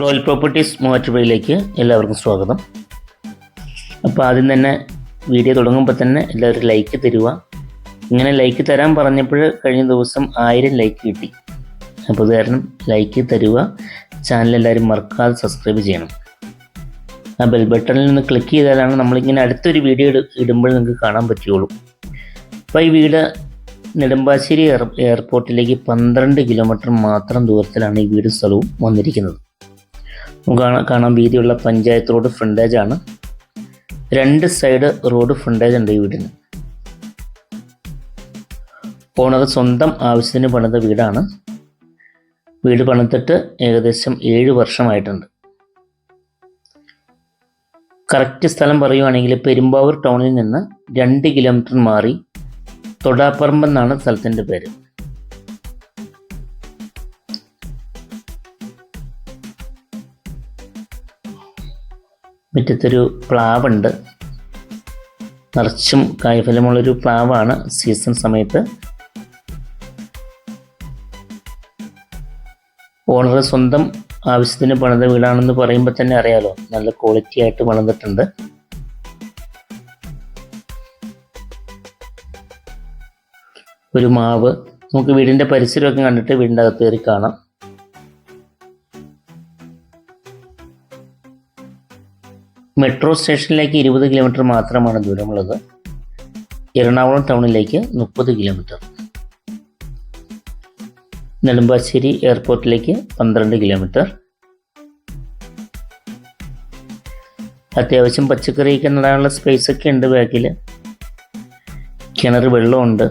Royal properties മൂവാറ്റുപുഴയിലേക്ക് എല്ലാവർക്കും സ്വാഗതം. അപ്പോൾ ആദ്യം തന്നെ വീഡിയോ തുടങ്ങുമ്പോൾ തന്നെ എല്ലാവരും ലൈക്ക് തരുക ഇങ്ങനെ ലൈക്ക് തരാൻ പറഞ്ഞപ്പോൾ കഴിഞ്ഞ ദിവസം ആയിരം ലൈക്ക് കിട്ടി. അപ്പോൾ കാരണം ലൈക്ക് തരുക ചാനൽ എല്ലാവരും മറക്കാതെ സബ്സ്ക്രൈബ് ചെയ്യണം. ആ ബെൽ ബട്ടണിൽ നിന്ന് ക്ലിക്ക് ചെയ്താലാണ് നമ്മളിങ്ങനെ അടുത്തൊരു വീഡിയോ ഇട- ഇടുമ്പോൾ നിങ്ങൾക്ക് കാണാൻ പറ്റുകയുള്ളൂ. അപ്പോൾ ഈ വീട് നെടുമ്പാശ്ശേരി എയർ എയർപോർട്ടിലേക്ക് പന്ത്രണ്ട് കിലോമീറ്റർ മാത്രം ദൂരത്തിലാണ് ഈ വീട് സ്ഥലവും വന്നിരിക്കുന്നത്. കാണാൻ വീതിയുള്ള പഞ്ചായത്ത് റോഡ് ഫ്രണ്ടേജ് ആണ്. രണ്ട് സൈഡ് റോഡ് ഫ്രണ്ടേജ് ഉണ്ട് ഈ വീടിന്. ഓണർ സ്വന്തം ആവശ്യത്തിന് പണിത വീടാണ്. വീട് പണിതിട്ട് ഏകദേശം ഏഴ് വർഷമായിട്ടുണ്ട്. കറക്റ്റ് സ്ഥലം പറയുവാണെങ്കിൽ പെരുമ്പാവൂർ ടൗണിൽ നിന്ന് രണ്ട് കിലോമീറ്റർ മാറി തൊടാപ്പറമ്പ് എന്നാണ് സ്ഥലത്തിന്റെ പേര്. മുറ്റത്തൊരു പ്ലാവുണ്ട്. നിറച്ചും കായ്ഫലമുള്ളൊരു പ്ലാവാണ് സീസൺ സമയത്ത്. ഓണർ സ്വന്തം ആവശ്യത്തിന് പണിത വീടാണെന്ന് പറയുമ്പോൾ തന്നെ അറിയാലോ നല്ല ക്വാളിറ്റി ആയിട്ട് പണിതിട്ടുണ്ട്. ഒരു മാവ് നമുക്ക് വീടിന്റെ പരിസരമൊക്കെ കണ്ടിട്ട് വീടിന്റെ അകത്ത് കയറി കാണാം. മെട്രോ സ്റ്റേഷനിലേക്ക് ഇരുപത് കിലോമീറ്റർ മാത്രമാണ് ദൂരമുള്ളത്. എറണാകുളം ടൗണിലേക്ക് മുപ്പത് കിലോമീറ്റർ. നെടുമ്പാശ്ശേരി എയർപോർട്ടിലേക്ക് പന്ത്രണ്ട് കിലോമീറ്റർ. അത്യാവശ്യം പച്ചക്കറിയൊക്കെ നടാനുള്ള സ്പേസ് ഒക്കെ ഉണ്ട് ബാക്കിൽ കിണർ വെള്ളമുണ്ട്.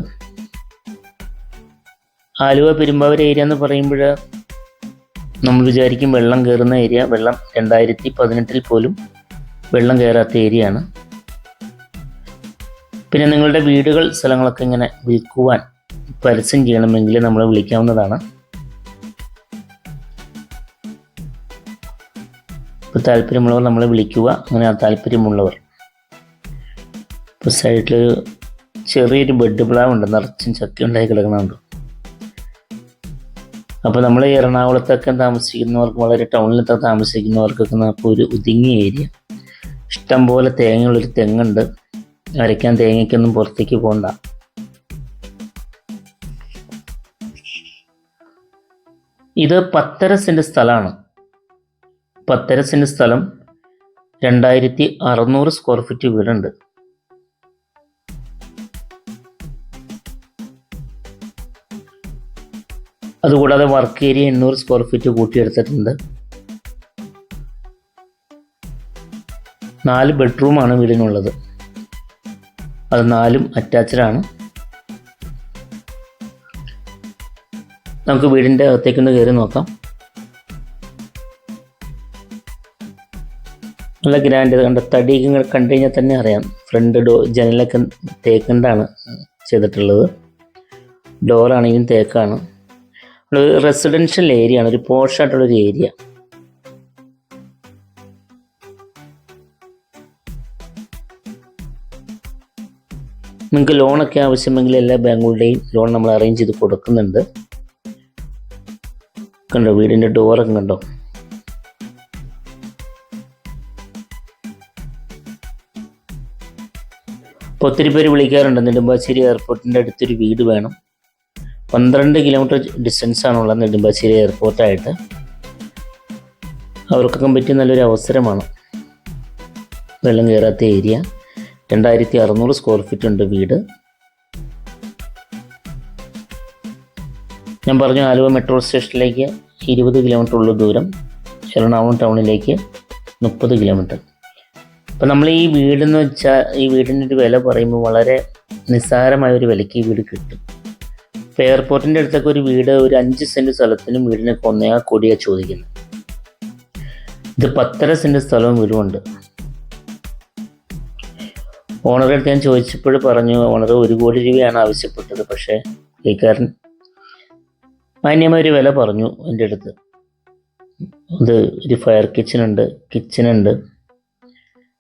ആലുവ പെരുമ്പാവൂർ ഏരിയ എന്ന് പറയുമ്പോൾ നമ്മൾ വിചാരിക്കും വെള്ളം കയറുന്ന ഏരിയ വെള്ളം രണ്ടായിരത്തി പതിനെട്ടിൽ പോലും വെള്ളം കയറാത്ത ഏരിയയാണ്. പിന്നെ നിങ്ങളുടെ വീടുകൾ സ്ഥലങ്ങളൊക്കെ ഇങ്ങനെ വിൽക്കുവാൻ പരസ്യം ചെയ്യണമെങ്കിൽ നമ്മൾ വിളിക്കാവുന്നതാണ്. ഇപ്പോൾ താല്പര്യമുള്ളവർ നമ്മളെ വിളിക്കുക. അങ്ങനെ താല്പര്യമുള്ളവർ. ഇപ്പോൾ സൈഡിൽ ചെറിയൊരു ബെഡ് പ്ലാവ് ഉണ്ട് നിറച്ചും ചക്ക ഉണ്ടായി കിടക്കുന്നുണ്ട് അപ്പോൾ നമ്മൾ എറണാകുളത്തൊക്കെ താമസിക്കുന്നവർക്ക് വളരെ ടൗണിലൊക്കെ താമസിക്കുന്നവർക്കൊക്കെ നമുക്ക് ഒരു ഒതുങ്ങിയ ഏരിയ. ഇഷ്ടം പോലെ തേങ്ങയുള്ളൊരു തെങ്ങുണ്ട്. അരയ്ക്കാൻ തേങ്ങയ്ക്കൊന്നും പുറത്തേക്ക് പോകണ്ട ഇത് പത്തരസിന്റെ സ്ഥലമാണ്. പത്തരസിന്റെ സ്ഥലം രണ്ടായിരത്തി അറുന്നൂറ് സ്ക്വയർ ഫീറ്റ് വീടുണ്ട്. അതുകൂടാതെ വർക്ക് ഏരിയ എണ്ണൂറ് സ്ക്വയർ ഫീറ്റ് കൂട്ടിയെടുത്തിട്ടുണ്ട്. നാല് ബെഡ്റൂമാണ് വീടിനുള്ളത്. അത് നാലും അറ്റാച്ച്ഡ് ആണ് നമുക്ക് വീടിന്റെ അകത്തേക്കൊന്ന് കയറി നോക്കാം. നല്ല ഗ്രാൻഡ് കണ്ട തടി ഇങ്ങനെ കണ്ടു കഴിഞ്ഞാൽ തന്നെ അറിയാം. ഫ്രണ്ട് ഡോ ജനലൊക്കെ തേക്കണ്ടാണ് ചെയ്തിട്ടുള്ളത്. ഡോറാണെങ്കിലും തേക്കാണ്. റെസിഡൻഷ്യൽ ഏരിയ ആണ് ഒരു പോഷായിട്ടുള്ളൊരു ഏരിയ. നിങ്ങൾക്ക് ലോണൊക്കെ ആവശ്യമെങ്കിൽ എല്ലാ ബാങ്കുകളുടെയും ലോൺ നമ്മൾ അറേഞ്ച് ചെയ്ത് കൊടുക്കുന്നുണ്ട്. കണ്ടോ വീടിന്റെ ഡോറൊക്കെ കണ്ടോ? ഇപ്പോൾ ഒത്തിരി പേര് വിളിക്കാറുണ്ട് നെടുമ്പാശ്ശേരി എയർപോർട്ടിന്റെ അടുത്തൊരു വീട് വേണം. പന്ത്രണ്ട് കിലോമീറ്റർ ഡിസ്റ്റൻസ് ആണുള്ളത് നെടുമ്പാശ്ശേരി എയർപോർട്ടായിട്ട്. അവർക്കൊക്കെ പറ്റിയ നല്ലൊരു അവസരമാണ്. വെള്ളം കയറാത്ത ഏരിയ. രണ്ടായിരത്തി അറുന്നൂറ് സ്ക്വയർ ഫീറ്റ് ഉണ്ട് വീട്. ഞാൻ പറഞ്ഞു ആലുവ മെട്രോ സ്റ്റേഷനിലേക്ക് ഇരുപത് കിലോമീറ്റർ ഉള്ള ദൂരം എറണാകുളം ടൗണിലേക്ക് മുപ്പത് കിലോമീറ്റർ അപ്പം നമ്മൾ ഈ വീടെന്ന് വെച്ചാൽ ഈ വീടിന്റെ ഒരു വില പറയുമ്പോൾ വളരെ നിസ്സാരമായ ഒരു വിലയ്ക്ക് ഈ വീട് കിട്ടും. ഇപ്പോൾ എയർപോർട്ടിന്റെ അടുത്തൊക്കെ ഒരു വീട് ഒരു അഞ്ച് സെന്റ് സ്ഥലത്തിനും വീടിനൊക്കെ ഒന്നേ കോടിയാണ് ചോദിക്കുന്നത് ഇത് പത്തര സെന്റ് സ്ഥലവും വീടുമുണ്ട്. അടുത്ത് ഞാൻ ചോദിച്ചപ്പോൾ പറഞ്ഞു ഓണർ ഒരു കോടി രൂപയാണ് ആവശ്യപ്പെട്ടത് പക്ഷേ പുള്ളിക്കാരൻ മാന്യമായ ഒരു വില പറഞ്ഞു എന്റെ അടുത്ത്. ഇത് ഒരു ഫയർ കിച്ചൺ ഉണ്ട് കിച്ചൺ ഉണ്ട്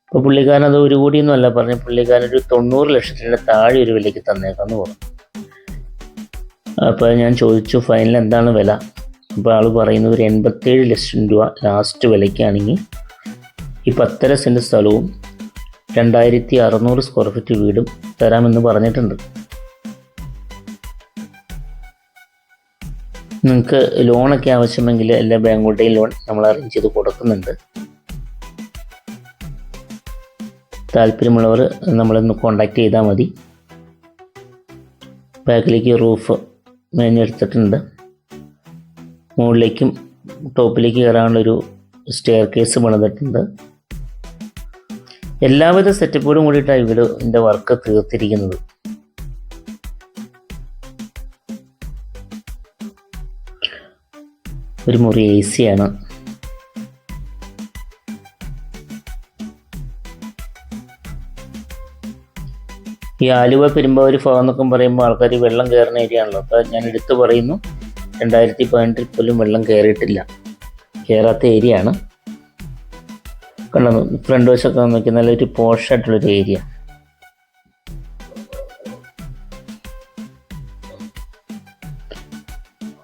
അപ്പോൾ പുള്ളിക്കാരൻ അത് ഒരു കോടിയൊന്നുമല്ല പറഞ്ഞു പുള്ളിക്കാരൻ ഒരു തൊണ്ണൂറ് ലക്ഷത്തിന്റെ താഴെ ഒരു വിലയ്ക്ക് തന്നേക്കാന്ന് പറഞ്ഞു. അപ്പോൾ ഞാൻ ചോദിച്ചു ഫൈനൽ എന്താണ് വില? അപ്പോൾ ആൾ പറയുന്നത് ഒരു എൺപത്തേഴ് ലക്ഷം രൂപ ലാസ്റ്റ് വിലയ്ക്കാണെങ്കിൽ ഈ പത്തര സെന്റ് സ്ഥലവും രണ്ടായിരത്തി അറുന്നൂറ് സ്ക്വയർ ഫീറ്റ് വീടും തരാമെന്ന് പറഞ്ഞിട്ടുണ്ട്. നിങ്ങൾക്ക് ലോണൊക്കെ ആവശ്യമെങ്കിൽ എല്ലാ ബാങ്കുകളുടെയും ലോൺ നമ്മൾ അറേഞ്ച് ചെയ്ത് കൊടുക്കുന്നുണ്ട്. താല്പര്യമുള്ളവർ നമ്മളൊന്ന് കോണ്ടാക്ട് ചെയ്താൽ മതി. ബാക്കിലേക്ക് റൂഫ് മേഞ്ഞെടുത്തിട്ടുണ്ട് മുകളിലേക്കും ടോപ്പിലേക്ക് കയറാനുള്ളൊരു സ്റ്റെയർ കേസ് പണിതിട്ടുണ്ട്. എല്ലാവിധ സെറ്റപ്പോടും കൂടിയിട്ടാണ് വീടിന്റെ വർക്ക് തീർത്തിരിക്കുന്നത്. ഒരു മുറി എ ആണ്. ഈ ആലുവ പെരുമ്പാവൂർ ഭാഗം എന്നൊക്കെ പറയുമ്പോൾ ആൾക്കാർ വെള്ളം കയറുന്ന ഏരിയ ആണല്ലോ. അപ്പോൾ ഞാൻ എടുത്തു പറയുന്നു രണ്ടായിരത്തി പതിനെട്ടിൽ പോലും വെള്ളം കയറിയിട്ടില്ല കയറാത്ത ഏരിയ ആണ്. കണ്ടോ? ഫ്രണ്ട് വശമൊക്കെ നോക്കി നല്ലൊരു പോഷായിട്ടുള്ളൊരു ഏരിയ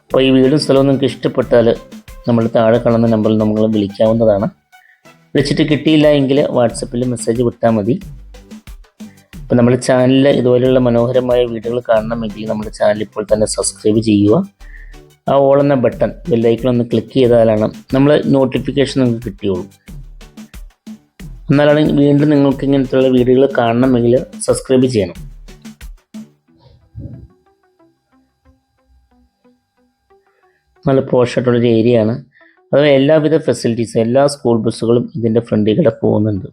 അപ്പോൾ ഈ വീടും സ്ഥലവും നിങ്ങൾക്ക് ഇഷ്ടപ്പെട്ടാൽ നമ്മൾ താഴെ കാണുന്ന നമ്പറിൽ നമ്മൾ വിളിക്കാവുന്നതാണ്. വിളിച്ചിട്ട് കിട്ടിയില്ല എങ്കിൽ വാട്സപ്പിൽ മെസ്സേജ് വിട്ടാൽ മതി. അപ്പോൾ നമ്മുടെ ചാനലിൽ ഇതുപോലെയുള്ള മനോഹരമായ വീഡിയോകൾ കാണണമെങ്കിൽ നമ്മുടെ ചാനൽ ഇപ്പോൾ തന്നെ സബ്സ്ക്രൈബ് ചെയ്യുക. ആ ഓൾ എന്ന ബട്ടൺ ബെല്ലൈക്കൺ ഒന്ന് ക്ലിക്ക് ചെയ്താലാണ് നമ്മൾ നോട്ടിഫിക്കേഷൻ നിങ്ങൾക്ക് കിട്ടിയുള്ളൂ എന്നാലാണ് വീണ്ടും നിങ്ങൾക്ക് ഇങ്ങനത്തെയുള്ള വീഡിയോകൾ കാണണമെങ്കിൽ സബ്സ്ക്രൈബ് ചെയ്യണം. നല്ല പോഷായിട്ടുള്ളൊരു ഏരിയ ആണ്. അത് എല്ലാവിധ ഫെസിലിറ്റീസും എല്ലാ സ്കൂൾ ബസ്സുകളും ഇതിന്റെ ഫ്രണ്ടിൽ കൂടെ പോകുന്നുണ്ട്.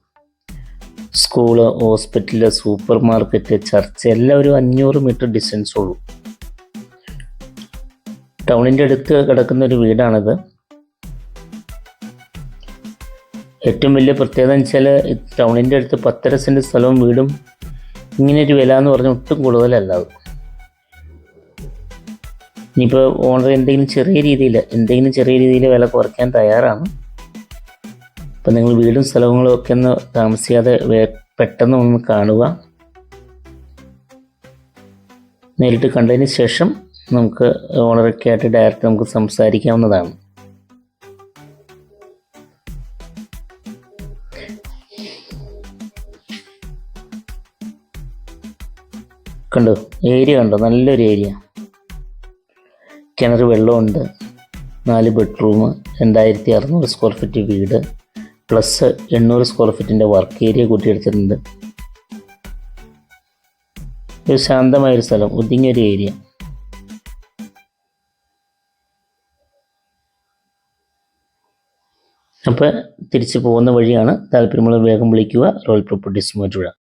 School hospital super market church എല്ലാം ഒരു അഞ്ഞൂറ് മീറ്റർ ഡിസ്റ്റൻസ് ഉള്ളൂ. ടൗണിന്റെ അടുത്ത് കിടക്കുന്ന ഒരു വീടാണിത്. ഏറ്റവും വലിയ പ്രത്യേകത എന്ന് വെച്ചാൽ ടൗണിന്റെ അടുത്ത് പത്തര സെന്റ് സ്ഥലവും വീടും ഇങ്ങനെ ഒരു വില എന്ന് പറഞ്ഞാൽ ഒട്ടും കൂടുതലല്ല അത്. ഇനിയിപ്പോൾ ഓണർ എന്തെങ്കിലും ചെറിയ രീതിയിൽ എന്തെങ്കിലും ചെറിയ രീതിയിൽ വില കുറയ്ക്കാൻ തയ്യാറാണ്. അപ്പം നിങ്ങൾ വീടും സ്ഥലങ്ങളും ഒക്കെ ഒന്ന് താമസിക്കാതെ പെട്ടെന്ന് ഒന്ന് കാണുക. നേരിട്ട് കണ്ടതിന് ശേഷം നമുക്ക് ഓണറൊക്കെ ആയിട്ട് ഡയറക്റ്റ് നമുക്ക് സംസാരിക്കാവുന്നതാണ്. കണ്ടോ? ഏരിയ കണ്ടോ? നല്ലൊരു ഏരിയ കിണർ വെള്ളമുണ്ട്. നാല് ബെഡ്റൂം രണ്ടായിരത്തി അറുന്നൂറ് സ്ക്വയർ ഫീറ്റ് വീട് പ്ലസ് എണ്ണൂറ് സ്ക്വയർ ഫീറ്റിന്റെ വർക്ക് ഏരിയ കൂട്ടിയെടുത്തിട്ടുണ്ട്. ഒരു ശാന്തമായൊരു സ്ഥലം ഒതുങ്ങിയൊരു ഏരിയ അപ്പോൾ തിരിച്ചു പോകുന്ന വഴിയാണ് താല്പര്യമുള്ള വേഗം വിളിക്കുക. Royal properties മൂറ്റുപുഴ